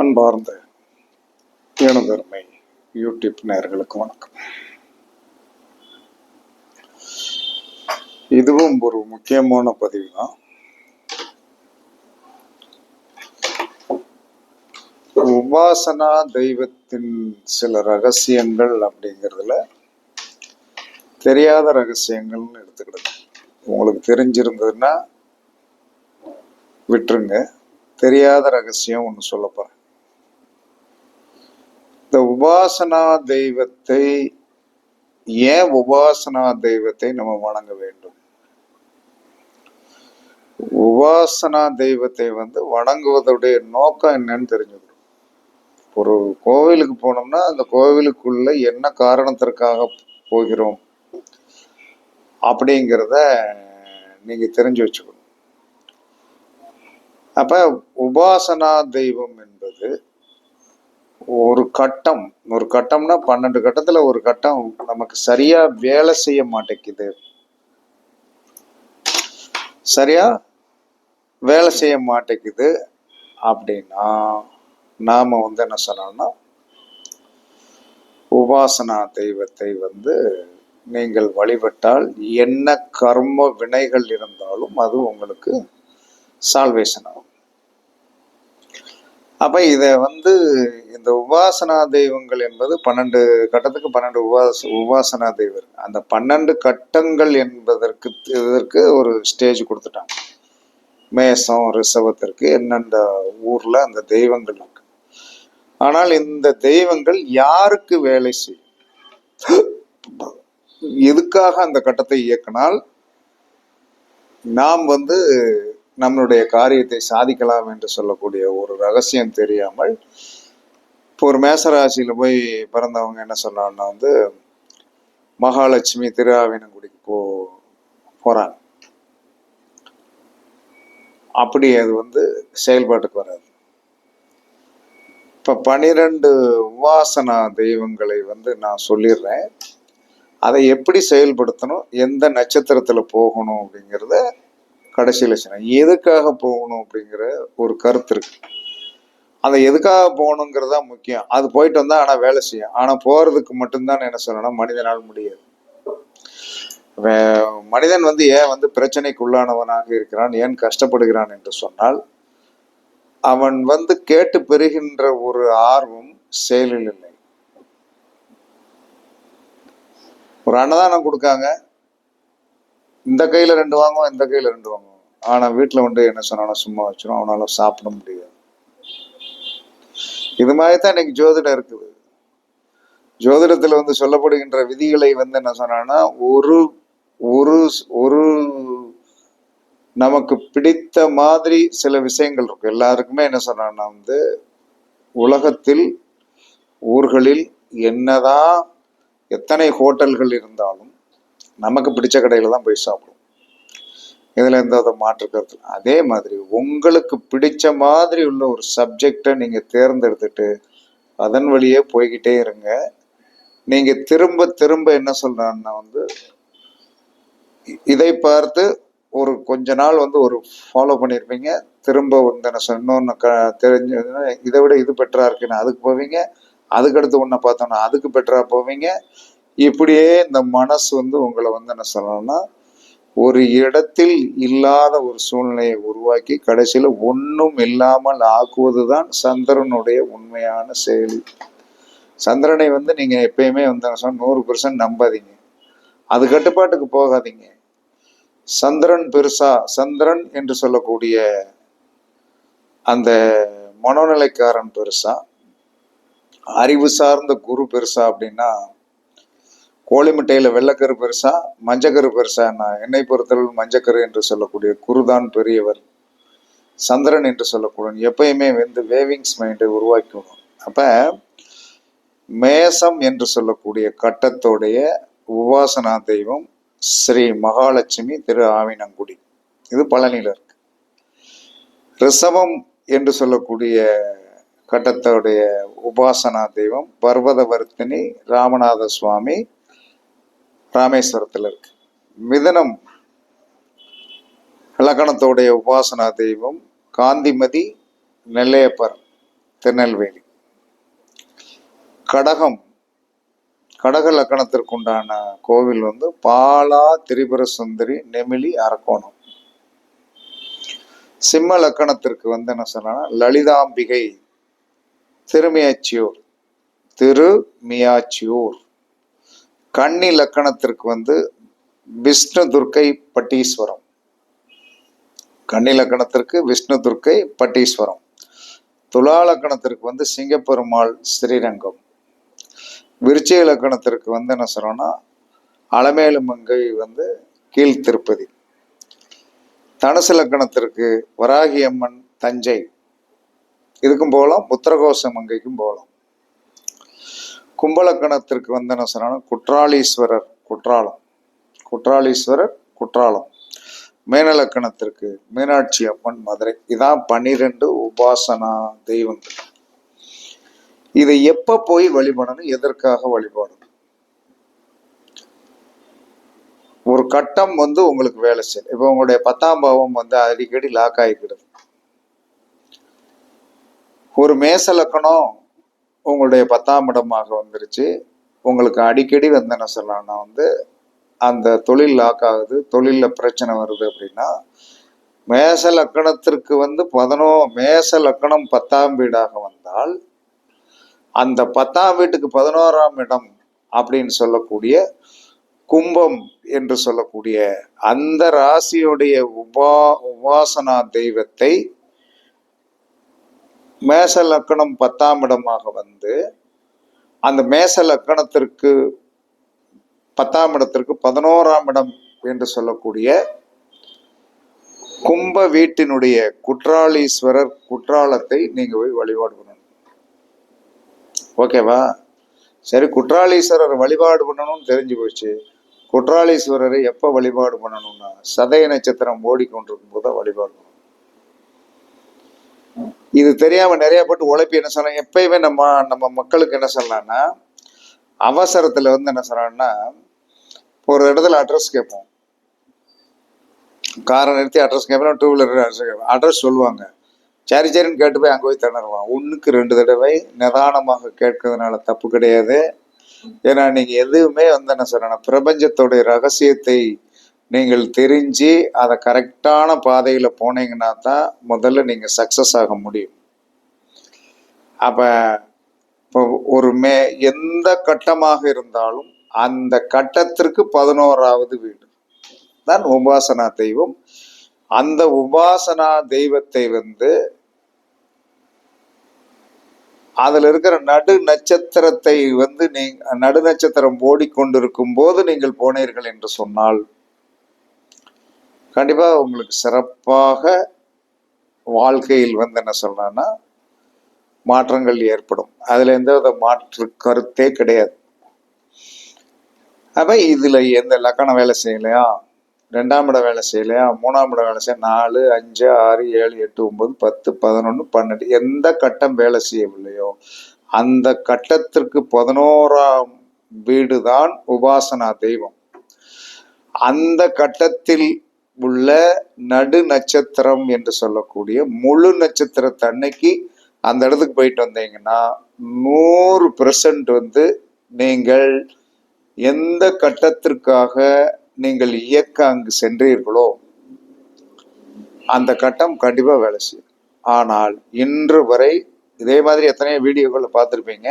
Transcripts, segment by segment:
அன்பார்ந்த எனதருமை யூடியூப் நேயர்களுக்கு வணக்கம். இதுவும் ஒரு முக்கியமான பதிவு தான் உபாசனா தெய்வத்தின் சில ரகசியங்கள் அப்படிங்கிறதுல தெரியாத ரகசியங்கள்னு எடுத்துக்கிடுது உங்களுக்கு தெரிஞ்சிருந்ததுன்னா விட்டுருங்க. தெரியாத ரகசியம் ஒன்று சொல்ல போறேன். இந்த உபாசனா தெய்வத்தை ஏன் உபாசனா தெய்வத்தை நம்ம வணங்க வேண்டும்? உபாசனா தெய்வத்தை வந்து வணங்குவதுடைய நோக்கம் என்னன்னு தெரிஞ்சுக்கணும். ஒரு கோவிலுக்கு போனோம்னா அந்த கோவிலுக்குள்ள என்ன காரணத்திற்காக போகிறோம் அப்படிங்கிறத நீங்க தெரிஞ்சு வச்சுக்கணும். அப்ப உபாசனா தெய்வம் என்பது ஒரு கட்டம். ஒரு கட்டம்னா பன்னெண்டு கட்டத்துல ஒரு கட்டம் நமக்கு சரியா வேலை செய்ய மாட்டேங்குது. சரியா வேலை செய்ய மாட்டேங்குது அப்படின்னா நாம வந்து என்ன சொல்லணும்னா உபாசனா தெய்வத்தை வந்து நீங்கள் வழிபட்டால் என்ன கர்ம வினைகள் இருந்தாலும் அது உங்களுக்கு சால்வேஷன் ஆகும். அப்ப இத வந்து இந்த உபாசனா தெய்வங்கள் என்பது பன்னெண்டு கட்டத்துக்கு பன்னெண்டு உபாச உபாசனா தெய்வர் அந்த பன்னெண்டு கட்டங்கள் என்பதற்கு இதற்கு ஒரு ஸ்டேஜ் கொடுத்துட்டாங்க. மேசம் ரிசவத்திற்கு என்னென்ன ஊர்ல அந்த தெய்வங்கள் இருக்கு. ஆனால் இந்த தெய்வங்கள் யாருக்கு வேலை செய்யும்? எதுக்காக அந்த கட்டத்தை இயக்கினால் நாம் வந்து நம்மளுடைய காரியத்தை சாதிக்கலாம் என்று சொல்லக்கூடிய ஒரு ரகசியம் தெரியாமல் இப்போ ஒரு மேசராசியில் போய் பிறந்தவங்க என்ன சொன்னாங்கன்னா வந்து மகாலட்சுமி திருஆவினங்குடிக்கு போ போறாங்க. அப்படி அது வந்து செயல்பாட்டுக்கு வராது. இப்ப பனிரெண்டு உபாசனா தெய்வங்களை வந்து நான் சொல்லிடுறேன். அதை எப்படி செயல்படுத்தணும் எந்த நட்சத்திரத்துல போகணும் அப்படிங்கிறத கடைசியில் சொன்னேன் எதுக்காக போகணும்? அப்படிங்கிற ஒரு கருத்து இருக்கு. அதை எதுக்காக போகணுங்கிறது தான் முக்கியம். அது போயிட்டு வந்தால் ஆனால் வேலை செய்யும். ஆனால் போகிறதுக்கு மட்டும்தான் என்ன சொல்லணும் மனிதனால் முடியாது. வே- மனிதன் வந்து ஏன் வந்து பிரச்சனைக்குள்ளானவனாக இருக்கிறான்? ஏன் கஷ்டப்படுகிறான் என்று சொன்னால் அவன் வந்து கேட்டு பெறுகின்ற ஒரு ஆர்வம் செயலில் இல்லை. ஒரு அன்னதானம் கொடுக்காங்க. இந்த கையில ரெண்டு வாங்குவோம் இந்த கையில ரெண்டு வாங்குவோம். ஆனா வீட்டுல வந்து என்ன சொன்னாலும் சும்மா வச்சிடும் அவனால சாப்பிட முடியாது. இது மாதிரி தான் இன்னைக்கு ஜோதிடம் இருக்குது. ஜோதிடத்துல வந்து சொல்லப்படுகின்ற விதிகளை வந்து என்ன சொன்னான்னா ஒரு ஒரு ஒரு நமக்கு பிடித்த மாதிரி சில விஷயங்கள் இருக்கும். எல்லாருக்குமே என்ன சொன்னான்னா வந்து உலகத்தில் ஊர்களில் என்னதான் எத்தனை ஹோட்டல்கள் இருந்தாலும் நமக்கு பிடிச்ச கடையில தான் போய் சாப்பிடுவோம் இதுல எந்த வித மாற்று கருத்து அதே மாதிரி உங்களுக்கு பிடிச்ச மாதிரி உள்ள ஒரு சப்ஜெக்டை நீங்க தேர்ந்தெடுத்துட்டு அதன் வழியே போய்கிட்டே இருங்க. நீங்க திரும்ப திரும்ப என்ன சொல்றான்னா வந்து இதை பார்த்து ஒரு கொஞ்ச நாள் வந்து ஒரு ஃபாலோ பண்ணியிருப்பீங்க திரும்ப வந்து என்ன சொன்ன க தெரிஞ்சு இதை விட இது பெட்டராக இருக்குன்னு அதுக்கு போவீங்க. அதுக்கடுத்து ஒன்றை பார்த்தோன்னா அதுக்கு பெட்டராக போவீங்க. இப்படியே இந்த மனசு வந்து உங்களை வந்து என்ன சொல்லணும்னா ஒரு இடத்தில் இல்லாத ஒரு சூழ்நிலையை உருவாக்கி கடைசியில் ஒன்றும் இல்லாமல் ஆக்குவது தான் சந்திரனுடைய உண்மையான செயல். சந்திரனை வந்து நீங்கள் எப்பயுமே வந்து என்ன நூறு பெர்சன்ட் நம்பாதீங்க. அது கட்டுப்பாட்டுக்கு போகாதீங்க. சந்திரன் பெருசா சந்திரன் என்று சொல்லக்கூடிய அந்த மனோநிலைக்காரன் பெருசா அறிவு சார்ந்த குரு பெருசா அப்படின்னா கோழி மிட்டையில வெள்ளைக்கரு பெருசா மஞ்சக்கரு பெருசா நான் என்னை பொறுத்தளவு மஞ்சக்கரு என்று சொல்லக்கூடிய குருதான் பெரியவர். சந்திரன் என்று சொல்லக்கூடிய எப்பயுமே வந்து வேவிங்ஸ் மைண்டை உருவாக்கணும் அப்ப மேசம் என்று சொல்லக்கூடிய கட்டத்தோடைய உபாசனா தெய்வம் ஸ்ரீ மகாலட்சுமி திரு ஆவினங்குடி. இது பழனியில இருக்கு. ரிஷபம் என்று சொல்லக்கூடிய கட்டத்தோடைய உபாசனா தெய்வம் பர்வதவர்த்தினி ராமநாத சுவாமி ராமேஸ்வரத்தில் இருக்கு மிதனம் இலக்கணத்தோடைய உபாசனா தெய்வம் காந்திமதி நெல்லையப்பர் திருநெல்வேலி. கடகம் கடக லக்கணத்திற்குண்டான கோவில் வந்து பாலா திரிபுர சுந்தரி நெமிலி அரக்கோணம். சிம்ம லக்கணத்திற்கு வந்து என்ன சொன்னா லலிதாம்பிகை திருமியாச்சியூர் திருமியாச்சியூர். கன்னி லக்கணத்திற்கு வந்து விஷ்ணு துர்க்கை பட்டீஸ்வரம். கன்னி லக்கணத்திற்கு விஷ்ணு துர்க்கை பட்டீஸ்வரம். துலா லக்கணத்திற்கு வந்து சிங்கப்பெருமாள் ஸ்ரீரங்கம். விருச்சிக லக்கணத்திற்கு வந்து என்ன சொல்றோம்னா அலமேலு மங்கை வந்து கீழ் திருப்பதி. தனுசு லக்கணத்திற்கு வராகி அம்மன் தஞ்சை. இதுக்கும் போகலாம் புத்திரகோச மங்கைக்கும் போகலாம். கும்பலக்கணத்திற்கு வந்து என்ன சொன்னாலும் குற்றாலீஸ்வரர் குற்றாலம். குற்றாலீஸ்வரர் குற்றாலம். மேனலக்கணத்திற்கு மீனாட்சி அம்மன் மதுரை. இதான் பன்னிரெண்டு உபாசனா தெய்வங்கள். இதை எப்ப போய் வழிபடணும்? எதற்காக வழிபடணும்? ஒரு கட்டம் வந்து உங்களுக்கு வேலை செய்யும். இப்போ உங்களுடைய பத்தாம் பாவம் வந்து அடிக்கடி லாக் ஆகிக்கிடுது. ஒரு மேச லக்கணம் உங்களுடைய பத்தாம் இடமாக வந்துருச்சு. உங்களுக்கு அடிக்கடி வந்து என்ன சொல்லலாம்னா வந்து அந்த தொழில் லாக் ஆகுது தொழிலில் பிரச்சனை வருது அப்படின்னா மேச லக்கணத்திற்கு வந்து பதினோ மேச லக்கணம் பத்தாம் வீடாக வந்தால் அந்த பத்தாம் வீட்டுக்கு பதினோராம் இடம் அப்படின்னு சொல்லக்கூடிய கும்பம் என்று சொல்லக்கூடிய அந்த ராசியுடைய உபா உபாசனா தெய்வத்தை மேச லக்கணம் பத்தாம் இடமாக வந்து அந்த மேச லக்கணத்திற்கு பத்தாம் இடத்திற்கு பதினோராம் இடம் என்று சொல்லக்கூடிய கும்ப வீட்டினுடைய குற்றாலீஸ்வரர் குற்றாலத்தை நீங்க போய் வழிபாடு பண்ணணும். ஓகேவா? சரி குற்றாலீஸ்வரர் வழிபாடு பண்ணணும்னு தெரிஞ்சு போச்சு. குற்றாலீஸ்வரரை எப்போ வழிபாடு பண்ணணும்னா சதய நட்சத்திரம் ஓடிக்கொண்டிருக்கும் போது தான் வழிபாடு பண்ணணும். இது தெரியாம நிறைய போட்டு உழைப்பி என்ன சொல்லலாம் எப்பயுமே நம்ம நம்ம மக்களுக்கு என்ன சொல்லலாம்னா அவசரத்துல வந்து என்ன சொல்லலாம்னா ஒரு இடத்துல அட்ரஸ் கேட்போம். காரை நிறுத்தி அட்ரஸ் கேட்போம் டூ வீலர் அட்ரஸ் கேட்போம். அட்ரஸ் சொல்லுவாங்க. சரி சரின்னு கேட்டு போய் அங்கே போய் திணறுவான் ஒன்றுக்கு ரெண்டு தடவை நிதானமாக கேட்கறதுனால தப்பு கிடையாது. ஏன்னா நீங்கள் எதுவுமே வந்து என்ன சொல்லணும் பிரபஞ்சத்துடைய ரகசியத்தை நீங்கள் தெரிஞ்சு அதை கரெக்டான பாதையில் போனீங்கன்னா தான் முதல்ல நீங்கள் சக்ஸஸ் ஆக முடியும். அப்போ இப்போ ஒரு மே எந்த கட்டமாக இருந்தாலும் அந்த கட்டத்திற்கு பதினோராவது வீடு. தான் உபாசனா தெய்வம். அந்த உபாசனா தெய்வத்தை வந்து அதில் இருக்கிற நடு நட்சத்திரத்தை வந்து நீ நடு நட்சத்திரம் ஓடிக்கொண்டிருக்கும் போது நீங்கள் போனீர்கள் என்று சொன்னால் கண்டிப்பாக உங்களுக்கு சிறப்பாக வாழ்க்கையில் வந்து என்ன சொல்லணும்னா மாற்றங்கள் ஏற்படும். அதில் எந்த வித மாற்று கருத்தே கிடையாது. அப்போ இதில் எந்த லக்கணம் வேலை செய்யலையா? ரெண்டாம் இடம் வேலை செய்யலையா? மூணாம் இடம் வேலை செய்ய நாலு அஞ்சு ஆறு ஏழு எட்டு ஒம்பது பத்து பதினொன்று பன்னெண்டு எந்த கட்டம் வேலை செய்யவில்லையோ அந்த கட்டத்திற்கு பதினோராம் வீடு தான் உபாசனா தெய்வம். அந்த கட்டத்தில் உள்ள நடு நட்சத்திரம் என்று சொல்லக்கூடிய முழு நட்சத்திரத்தை அன்னைக்கு அந்த இடத்துக்கு போயிட்டு வந்தீங்கன்னா நூறு பெர்சன்ட் வந்து நீங்கள் எந்த கட்டத்திற்காக நீங்கள் இயக்க அங்கு சென்றீர்களோ அந்த கட்டம் கண்டிப்பாக வேலை செய்யும். ஆனால் இன்று வரை இதே மாதிரி எத்தனையோ வீடியோக்களை பார்த்துருப்பீங்க.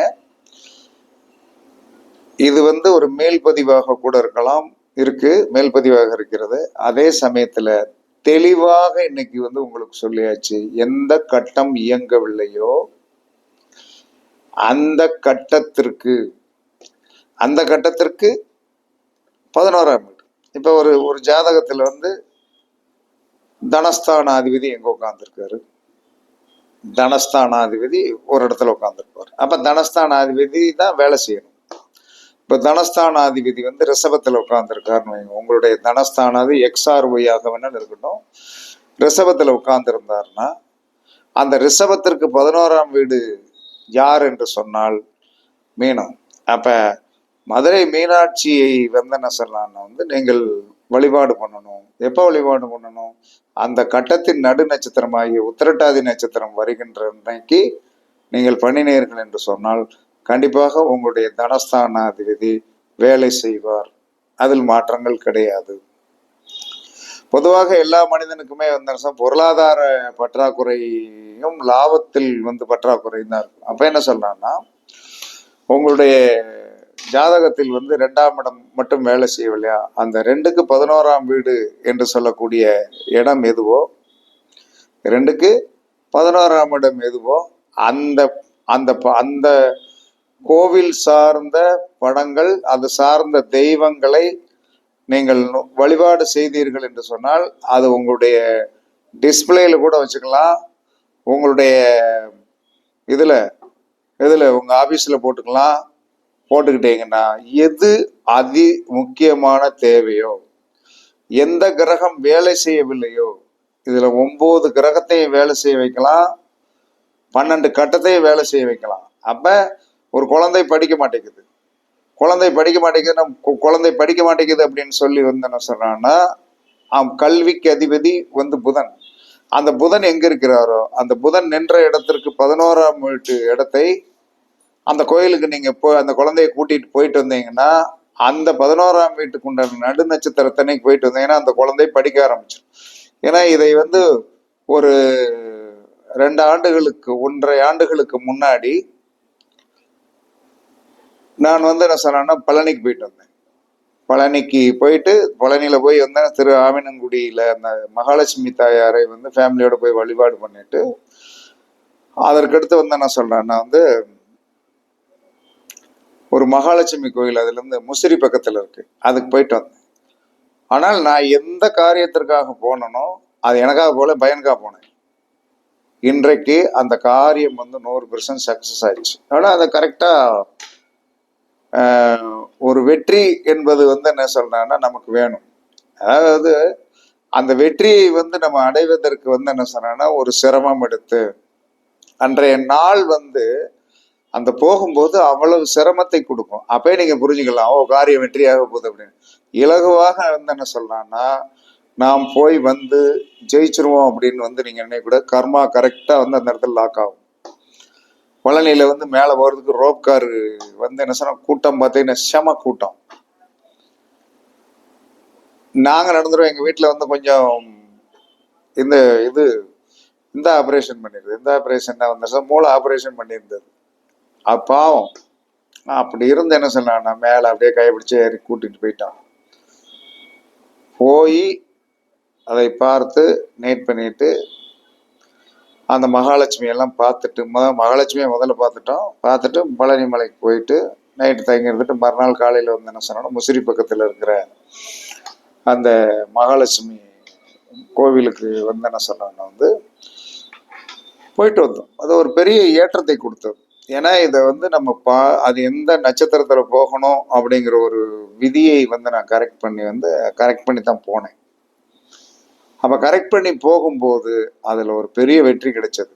இது வந்து ஒரு மேல்பதிவாக கூட இருக்கலாம் இருக்கு மேல்பதிவாக இருக்கிறது. அதே சமயத்துல தெளிவாக இன்னைக்கு வந்து உங்களுக்கு சொல்லியாச்சு எந்த கட்டம் இயங்கவில்லையோ அந்த கட்டத்திற்கு அந்த கட்டத்திற்கு பதினோராம் வீடு. இப்போ ஒரு ஒரு ஜாதகத்தில் வந்து தனஸ்தானாதிபதி எங்கே உட்காந்துருக்காரு தனஸ்தானாதிபதி ஒரு இடத்துல உட்காந்துருப்பார் அப்போ தனஸ்தானாதிபதி தான் வேலை செய்யணும். இப்போ தனஸ்தானாதிபதி வந்து ரிஷபத்தில் உட்காந்துருக்காருன்னு வைங்க. உங்களுடைய தனஸ்தானாதி எக்ஸ்ஆர் ஆக வேணாலும் இருக்கட்டும். ரிஷபத்தில் உட்கார்ந்துருந்தாருன்னா அந்த ரிசபத்திற்கு பதினோராம் வீடு யார் என்று சொன்னால் மீனம். அப்போ மதுரை மீனாட்சியை வந்து என்ன சொல்லலாம்னா வந்து நீங்கள் வழிபாடு பண்ணணும். எப்போ வழிபாடு பண்ணணும்? அந்த கட்டத்தின் நடு நட்சத்திரமாகிய உத்திரட்டாதி நட்சத்திரம் வருகின்ற அன்னைக்கு நீங்கள் பண்ணினீர்கள் என்று சொன்னால் கண்டிப்பாக உங்களுடைய தனஸ்தானாதிபதி வேலை செய்வார். அதில் மாற்றங்கள் கிடையாது. பொதுவாக எல்லா மனிதனுக்குமே வந்து பொருளாதார பற்றாக்குறையும் லாபத்தில் வந்து பற்றாக்குறையும் தான் இருக்கும். அப்ப என்ன சொல்றான்னா உங்களுடைய ஜாதகத்தில் வந்து ரெண்டாம் இடம் மட்டும் வேலை செய்யவில்லையா? அந்த ரெண்டுக்கு பதினோராம் வீடு என்று சொல்லக்கூடிய இடம் எதுவோ ரெண்டுக்கு பதினோராம் இடம் எதுவோ அந்த அந்த ப- அந்த கோவில் சார்ந்த படங்கள் அது சார்ந்த தெய்வங்களை நீங்கள் வழிபாடு செய்தீர்கள் என்று சொன்னால் அது உங்களுடைய டிஸ்பிளேல கூட வச்சுக்கலாம். உங்களுடைய இதில் இதில் உங்கள் ஆஃபீஸில் போட்டுக்கலாம். போட்டுக்கிட்டீங்கன்னா எது அதி முக்கியமான தேவையோ எந்த கிரகம் வேலை செய்யவில்லையோ இதில் ஒம்பது கிரகத்தையும் வேலை செய்ய வைக்கலாம். பன்னெண்டு கட்டத்தையும் வேலை செய்ய வைக்கலாம். அப்போ ஒரு குழந்தை படிக்க மாட்டேங்குது. குழந்தை படிக்க மாட்டேங்குதுன்னா கு- குழந்தை படிக்க மாட்டேங்குது அப்படின்னு சொல்லி வந்து என்ன சொல்றான்னா கல்விக்கு அதிபதி வந்து புதன். அந்த புதன் எங்க இருக்கிறாரோ அந்த புதன் நின்ற இடத்திற்கு பதினோராம் வீட்டு இடத்தை அந்த கோயிலுக்கு நீங்க போய் அந்த குழந்தைய கூட்டிட்டு போயிட்டு வந்தீங்கன்னா அந்த பதினோராம் வீட்டுக்கு உண்டான நடு நட்சத்திரத்தன்னைக்கு போயிட்டு வந்தீங்கன்னா அந்த குழந்தை படிக்க ஆரம்பிச்சிடும். ஏன்னா இதை வந்து ஒரு ரெண்டு ஆண்டுகளுக்கு ஒன்றரை ஆண்டுகளுக்கு முன்னாடி நான் வந்து என்ன சொன்னேன்னா பழனிக்கு போயிட்டு வந்தேன். பழனிக்கு போயிட்டு பழனியில போய் வந்தேன் திரு ஆவினங்குடியில அந்த மகாலட்சுமி தாயாரை வந்து ஃபேமிலியோட போய் வழிபாடு பண்ணிட்டு அதற்கடுத்து வந்து என்ன சொல்றேன்னா வந்து ஒரு மகாலட்சுமி கோயில் அதுல இருந்து முசிறி பக்கத்துல இருக்கு. அதுக்கு போயிட்டு வந்தேன். ஆனால் நான் எந்த காரியத்திற்காக போனனோ அது எனக்காக போல பயனுக்காக போனேன். இன்றைக்கு அந்த காரியம் வந்து நூறு பெர்சன்ட் சக்சஸ் ஆயிடுச்சு. ஆனால் அதை கரெக்டாக ஒரு வெற்றி என்பது வந்து என்ன சொல்றேன்னா நமக்கு வேணும். அதாவது அந்த வெற்றியை வந்து நம்ம அடைவதற்கு வந்து என்ன சொன்னா ஒரு சிரமம் எடுத்து அன்றைய நாள் வந்து அந்த போகும்போது அவ்வளவு சிரமத்தை கொடுக்கும். அப்பயே நீங்க புரிஞ்சுக்கலாம் ஓ காரியம் வெற்றியாக போகுது அப்படின்னு. இலகுவாக வந்து என்ன சொல்றான்னா நாம் போய் வந்து ஜெயிச்சிருவோம் அப்படின்னு வந்து நீங்க நினைக்க கூட கர்மா கரெக்டா வந்து அந்த இடத்துல லாக் ஆகும். பழனியில வந்து மேலே போறதுக்கு ரோப் கார் வந்து என்ன சொன்னா கூட்டம் பார்த்தீங்கன்னா செம கூட்டம். நாங்க நடந்துருவோம் எங்க வீட்டுல வந்து கொஞ்சம் இந்த இது இந்த ஆபரேஷன் பண்ணிருது இந்த ஆபரேஷன் வந்து மூளை ஆபரேஷன் பண்ணியிருந்தது. அப்பாவும் அப்படி இருந்து என்ன சொல்லலாம்னா மேலே அப்படியே கைப்பிடிச்சு ஏறி கூட்டிட்டு போயிட்டான். போய் அதை பார்த்து நீட் பண்ணிட்டு அந்த மகாலட்சுமி எல்லாம் பார்த்துட்டு முத மகாலட்சுமியை முதல்ல பார்த்துட்டோம். பார்த்துட்டு பழனி மலைக்கு போயிட்டு நைட்டு தங்கி இருந்துட்டு மறுநாள் காலையில் வந்து என்ன சொன்னோம் முசிறி பக்கத்தில் இருக்கிற அந்த மகாலட்சுமி கோவிலுக்கு வந்து என்ன சொன்னோம்னா வந்து போயிட்டு வந்தோம். அது ஒரு பெரிய ஏற்றத்தை கொடுத்தது. ஏன்னா இதை வந்து நம்ம பா அது எந்த நட்சத்திரத்தில் போகணும் அப்படிங்கிற ஒரு விதியை வந்து நான் கரெக்ட் பண்ணி வந்து கரெக்ட் பண்ணி தான் போனேன். அப்போ கரெக்ட் பண்ணி போகும்போது அதில் ஒரு பெரிய வெற்றி கிடைச்சது.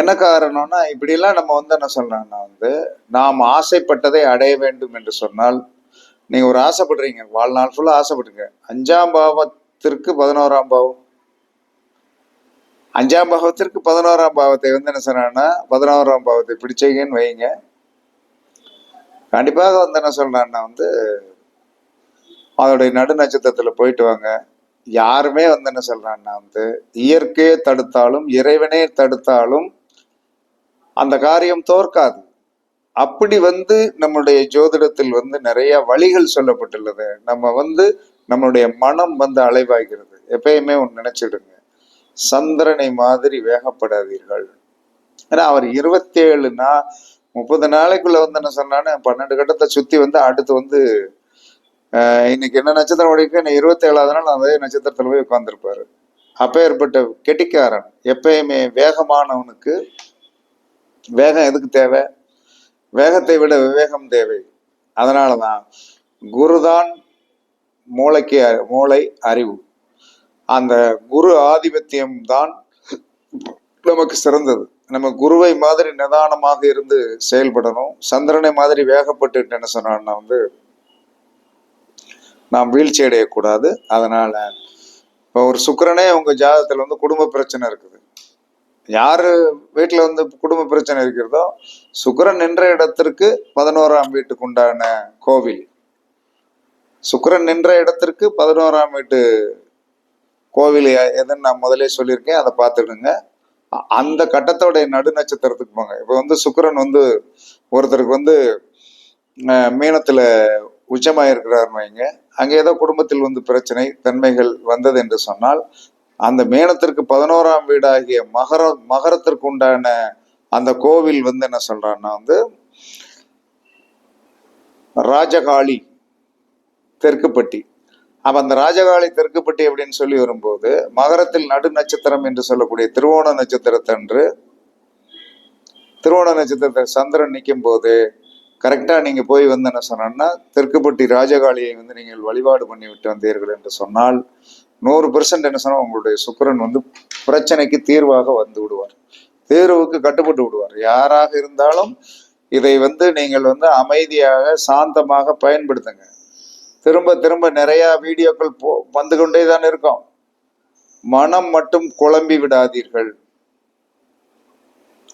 என்ன காரணம்னா இப்படிலாம் நம்ம வந்து என்ன சொல்றோம்னா வந்து நாம் ஆசைப்பட்டதை அடைய வேண்டும் என்று சொன்னால் நீங்கள் ஒரு ஆசைப்படுறீங்க வாழ்நாள் ஃபுல்லாக ஆசைப்படுங்க. அஞ்சாம் பாவத்திற்கு பதினோராம் பாவம். அஞ்சாம் பாவத்திற்கு பதினோராம் பாவத்தை வந்து என்ன சொன்னான்னா பதினோராம் பாவத்தை பிடிச்சீங்கன்னு வைங்க. கண்டிப்பாக வந்து என்ன சொல்றான்னா வந்து அதோடைய நடு நட்சத்திரத்துல போயிட்டு வாங்க. யாருமே வந்து என்ன சொல்றான்னா வந்து இயற்கையே தடுத்தாலும் இறைவனே தடுத்தாலும் அந்த காரியம் தோற்காது. அப்படி வந்து நம்முடைய ஜோதிடத்தில் வந்து நிறைய வழிகள் சொல்லப்பட்டுள்ளது. நம்ம வந்து நம்மளுடைய மனம் வந்து அலைவாய்கிறது. எப்பயுமே ஒன்று நினைச்சிடுங்க. சந்திரனை மாதிரி வேகப்படாதீர்கள். ஏன்னா அவர் இருபத்தி ஏழு நா முப்பது நாளைக்குள்ள வந்து என்ன சொன்னான்னு பன்னெண்டு கட்டத்தை சுத்தி வந்து அடுத்து வந்து இன்னைக்கு என்ன நட்சத்திரம் ஓடிக்கு இன்னும் இருபத்தி ஏழாவது நாள் அதே நட்சத்திரத்தில் போய் உட்காந்துருப்பாரு அப்பேற்பட்ட கெட்டிக்காரன் எப்பயுமே வேகமானவனுக்கு வேகம் எதுக்கு தேவை? வேகத்தை விட விவேகம் தேவை. அதனாலதான் குருதான் மூளைக்கு அ- மூளை அறிவு. அந்த குரு ஆதிபத்தியம் தான் நமக்கு சிறந்தது. நம்ம குருவை மாதிரி நிதானமாக இருந்து செயல்படணும். சந்திரனை மாதிரி வேகப்பட்டு என்ன சொன்னான்னா வந்து நாம் வீழ்ச்சி அடையக்கூடாது. அதனால இப்போ ஒரு சுக்கரனே உங்க ஜாதகத்துல வந்து குடும்ப பிரச்சனை இருக்குது. யாரு வீட்டுல வந்து குடும்ப பிரச்சனை இருக்கிறதோ சுக்கரன் நின்ற இடத்திற்கு பதினோராம் வீட்டுக்கு உண்டான கோவில். சுக்கரன் நின்ற இடத்திற்கு பதினோராம் வீட்டு கோவில் எதுன்னு நான் முதலே சொல்லியிருக்கேன். அதை பார்த்துடுங்க. அந்த கட்டத்தோடைய நடு நட்சத்திரத்துக்கு போங்க. இப்போ வந்து சுக்கரன் வந்து ஒருத்தருக்கு வந்து மீனத்தில் மீனத்துல உச்சமாக இருக்கிறாருன்னு வைங்க. அங்கே ஏதோ குடும்பத்தில் வந்து பிரச்சனை தன்மைகள் வந்தது என்று சொன்னால் அந்த மேனத்திற்கு பதினோராம் வீடாகிய மகர மகரத்திற்கு உண்டான அந்த கோவில் வந்து என்ன சொல்றான்னா வந்து ராஜகாளி தெற்குப்பட்டி. அப்ப அந்த ராஜகாளி தெற்குப்பட்டி அப்படின்னு சொல்லி வரும்போது மகரத்தில் நடு நட்சத்திரம் என்று சொல்லக்கூடிய திருவோண நட்சத்திரத்தன்று திருவோண நட்சத்திரத்தை சந்திரன் நிற்கும் போது கரெக்டாக நீங்கள் போய் வந்து என்ன சொன்னோம்னா தெற்குப்பட்டி ராஜகாளியை வந்து நீங்கள் வழிபாடு பண்ணிவிட்டு வந்தீர்கள் என்று சொன்னால் நூறு பெர்சன்ட் என்ன சொன்னால் உங்களுடைய சுக்கிரன் வந்து பிரச்சனைக்கு தீர்வாக வந்து விடுவார். தீர்வுக்கு கட்டுப்பட்டு விடுவார். யாராக இருந்தாலும் இதை வந்து நீங்கள் வந்து அமைதியாக சாந்தமாக பயன்படுத்துங்க. திரும்ப திரும்ப நிறையா வீடியோக்கள் போ வந்து கொண்டே தான் இருக்கும். மனம் மட்டும் குழம்பி விடாதீர்கள்.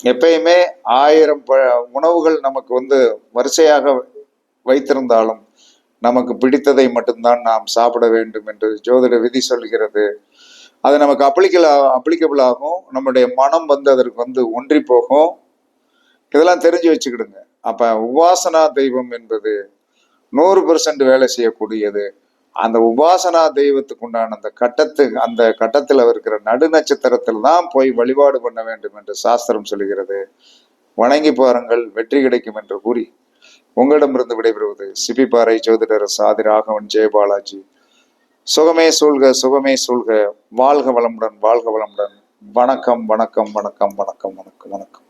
எப்பயுமே ஆயிரம் ப உணவுகள் நமக்கு வந்து வரிசையாக வைத்திருந்தாலும் நமக்கு பிடித்ததை மட்டும்தான் நாம் சாப்பிட வேண்டும் என்று ஜோதிட விதி சொல்கிறது. அது நமக்கு அப்ளிகல் அப்ளிகபிள் ஆகும். நம்முடைய மனம் வந்து அதற்கு வந்து ஒன்றி போகும். இதெல்லாம் தெரிஞ்சு வச்சுக்கிடுங்க. அப்ப உபாசனா தெய்வம் என்பது நூறு பெர்சன்ட் வேலை செய்யக்கூடியது. அந்த உபாசனா தெய்வத்துக்கு உண்டான அந்த கட்டத்து அந்த கட்டத்தில் இருக்கிற நடு நட்சத்திரத்தில் தான் போய் வழிபாடு பண்ண வேண்டும் என்று சாஸ்திரம் சொல்கிறது வணங்கி பாருங்கள் வெற்றி கிடைக்கும் என்று கூறி. உங்களிடமிருந்து விடைபெறுவது சிபிபாறை ஜோதிடர் சாதி ராகவன் ஜெயபாலாஜி சுகமே சூழ்க சுகமே சூழ்க. வாழ்க வளமுடன் வாழ்க வளமுடன். வணக்கம் வணக்கம் வணக்கம் வணக்கம் வணக்கம் வணக்கம்.